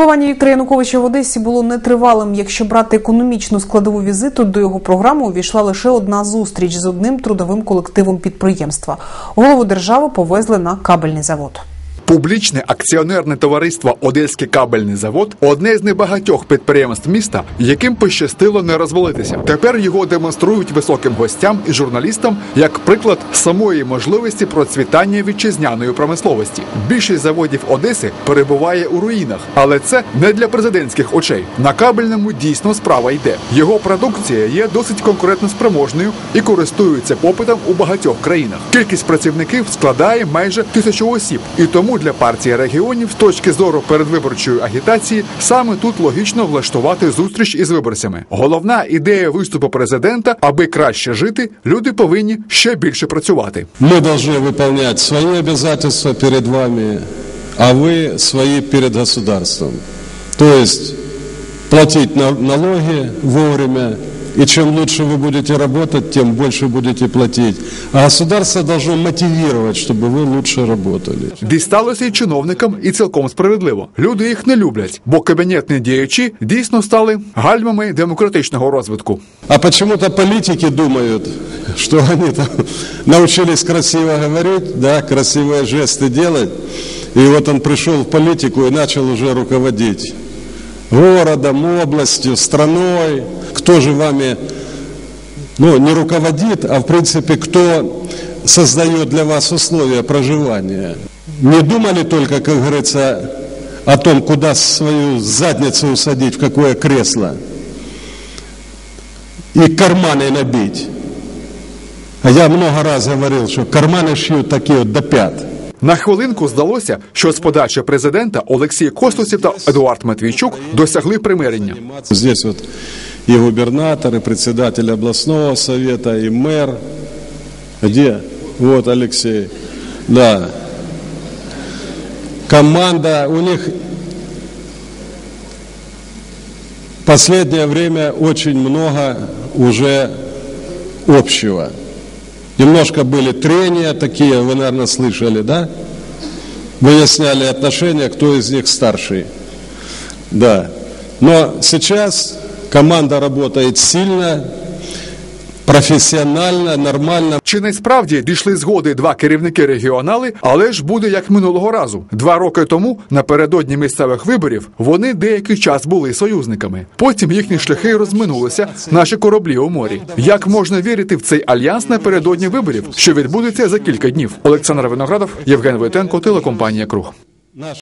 Перебування Віктора Януковича в Одесі було нетривалим. Якщо брати економічну складову візиту, до його програми увійшла лише одна зустріч з одним трудовим колективом підприємства. Голову держави повезли на кабельний завод. Публічне акціонерне товариство Одеський кабельний завод одне з небагатьох підприємств міста, яким пощастило не розвалитися. Тепер його демонструють високим гостям і журналістам як приклад самої можливості процвітання вітчизняної промисловості. Більшість заводів Одеси перебуває у руїнах, але це не для президентських очей. На кабельному дійсно справа йде. Його продукція є досить конкурентно спроможною і користується попитом у багатьох країнах. Кількість працівників складає майже тисячу осіб, і тому для партії регіонів з точки зору передвиборчої агітації саме тут логічно влаштувати зустріч із виборцями. Головна ідея виступу президента, аби краще жити, люди повинні ще більше працювати. Мы должны выполнять свои обязательства перед вами, а вы свои перед государством. То есть платить на- налоги вовремя, и чем лучше вы будете работать, тем больше будете платить. А государство должно мотивировать, чтобы вы лучше работали. Дісталося й чиновникам, і цілком справедливо. Люди їх не люблять, бо кабінетні діячі дійсно стали гальмами демократичного розвитку. А почему-то политики думают, что они там научились красиво говорить, да, красивые жесты делать. И вот он пришел в политику и начал уже руководить городом, областью, страной. Кто же вами, ну, не руководит, а в принципе, кто создает для вас условия проживания. Не думали только, как говорится, о том, куда свою задницу усадить, в какое кресло и карманы набить. А я много раз говорил, что карманы шьют такие вот до пят. На хвилинку здалося, що з подачі президента Олексій Костусів та Едуард Матвійчук досягли примирення. Здесь вот и губернатор, и председатель областного совета, и мэр. Где? Вот Алексей. Да. Команда, у них последнее время очень много уже общего. Немножко были трения такие, вы, наверное, слышали, да? Выясняли отношения, кто из них старший. Да. Но сейчас команда работает сильно, профессионально, нормально. Чи не справді дійшли згоди два керівники регіонали, але ж буде як минулого разу. Два роки тому, напередодні місцевих виборів, вони деякий час були союзниками. Потім їхні шляхи розминулися, наші кораблі у морі. Як можна вірити в цей альянс напередодні виборів, що відбудеться за кілька днів? Олександр Виноградов, Євген Войтенко, телекомпанія Круг.